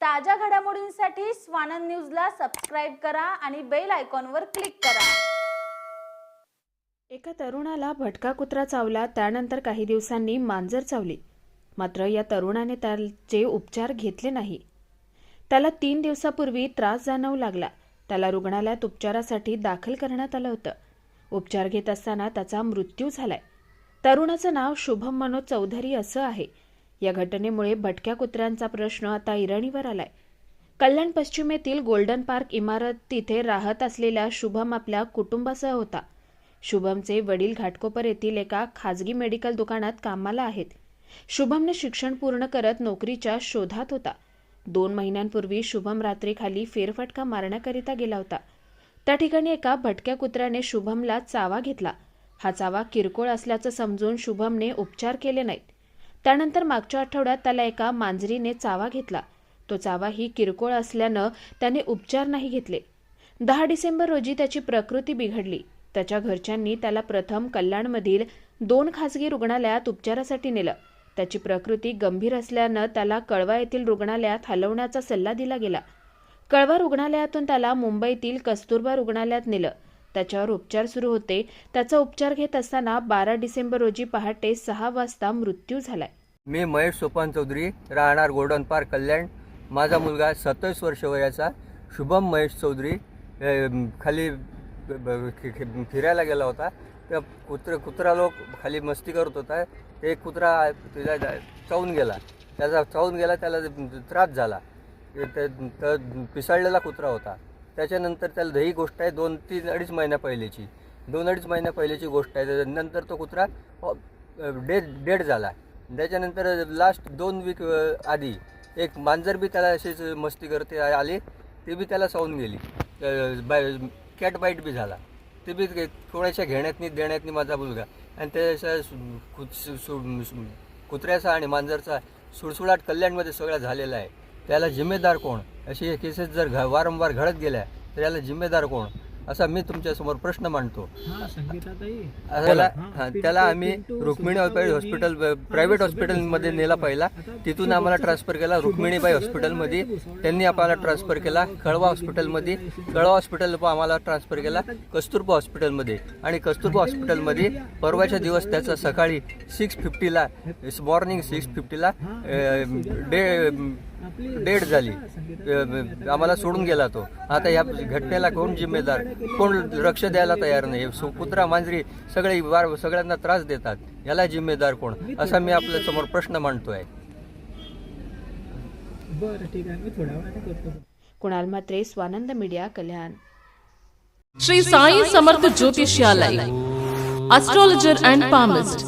ताज्या घडामोडींसाठी स्वानंद न्यूजला सबस्क्राईब करा आणि बेल आयकॉनवर क्लिक करा. एका तरुणाला भटका कुत्रा चावला त्यानंतर काही दिवसांनी मांजर चावली. मात्र या तरुणाने त्याचे उपचार घेतले नाही. त्याला तीन दिवसापूर्वी त्रास जाणवू लागला. त्याला रुग्णालयात उपचारासाठी दाखल करण्यात आलं होतं. उपचार घेत असताना त्याचा मृत्यू झालाय. तरुणाचं नाव शुभम मनोज चौधरी असं आहे. या घटनेमुळे भटक्या कुत्र्यांचा प्रश्न आता इराणीवर आलाय. कल्याण पश्चिमेतील गोल्डन पार्क इमारत तिथे राहत असलेल्या शुभम आपल्या कुटुंबासह होता. शुभमचे वडील घाटकोपर येथील एका खाजगी मेडिकल दुकानात कामाला आहेत. शुभमने शिक्षण पूर्ण करत नोकरीच्या शोधात होता. दोन महिन्यांपूर्वी शुभम रात्री खाली फेरफटका मारण्याकरिता गेला होता. त्या ठिकाणी एका भटक्या कुत्र्याने शुभमला चावा घेतला. हा चावा किरकोळ असल्याचं समजून शुभमने उपचार केले नाहीत. त्यानंतर मागच्या आठवड्यात त्याला एका मांजरीने चावा घेतला. तो चावा ही किरकोळ असल्यानं त्याने उपचार नाही घेतले. दहा डिसेंबर रोजी त्याची प्रकृती बिघडली. त्याच्या घरच्यांनी त्याला प्रथम कल्याणमधील दोन खासगी रुग्णालयात उपचारासाठी नेलं. त्याची प्रकृती गंभीर असल्यानं त्याला कळवा येथील रुग्णालयात हलवण्याचा सल्ला दिला गेला. कळवा रुग्णालयातून त्याला मुंबईतील कस्तुरबा रुग्णालयात नेलं. त्याच्यावर उपचार सुरू होते. त्याचा उपचार घेत असताना बारा डिसेंबर रोजी पहाटे सहा वाजता मृत्यू झालाय. मी महेश सोपान चौधरी राहणार गोल्डन पार्क कल्याण. माझा मुलगा सत्तावीस वर्ष वयाचा शुभम महेश चौधरी खाली फिरायला गेला होता. त्या कुत्र कुत्रा लोक खाली मस्ती करत होता. एक कुत्रा तिला चावून गेला. त्याचा चावून गेला त्याला त्रास झाला. तर पिसाळलेला कुत्रा होता. त्याच्यानंतर त्याला ही गोष्ट आहे दोन तीन अडीच महिन्या पहिल्याची दोन अडीच महिन्या पहिल्याची गोष्ट आहे. त्याच्यानंतर तो कुत्रा डेड डेड झाला. त्याच्यानंतर लास्ट दोन वीक आधी एक मांजर बी त्याला अशीच मस्ती करते आली ती बी त्याला सावून गेली. बाय कॅट बाईट बी झाला. ते बी ते थोड्याशा घेण्यातनी देण्यातनी माझा मुलगा. आणि त्याच्या कु- सु- सु- कुत्र्याचा आणि मांजरचा सुळसुळाट कल्याणमध्ये सगळा झालेला आहे. त्याला जिम्मेदार कोण? अशी केसेस जर घ वारंवार घडत गेल्या तर याला जिम्मेदार कोण? असा मी तुमच्यासमोर प्रश्न मांडतो. त्याला त्याला आम्ही रुक्मिणी हॉस्पिटल प्रायव्हेट हॉस्पिटलमध्ये नेला पहिला. तिथून आम्हाला ट्रान्सफर केला रुक्मिणीबाई हॉस्पिटलमध्ये. त्यांनी आम्हाला ट्रान्सफर केला कळवा हॉस्पिटलमध्ये. कळवा हॉस्पिटल आम्हाला ट्रान्सफर केला कस्तुरबा हॉस्पिटलमध्ये. आणि कस्तुरबा हॉस्पिटलमध्ये परवाच्या दिवस त्याचा सकाळी सिक्स फिफ्टीला मॉर्निंग सिक्स फिफ्टीला डे डेड झाली. आम्हाला सोडून गेला तो. आता या घटनेला कोण जिम्मेदार? कोण लक्ष द्यायला तयार नाही? सु- कुत्रा मांजरी सगळे वार सगळ्यांना त्रास देतात. याला जिम्मेदार कोण? असा मी आपल्यासमोर प्रश्न मांडतोय. बरं ठीक आहे. मी थोड्या वेळाने करतो. Kunal Mhatre Swanand media Kalyan. Shri Sai Samarth ज्योतिष्यालय astrologer and palmist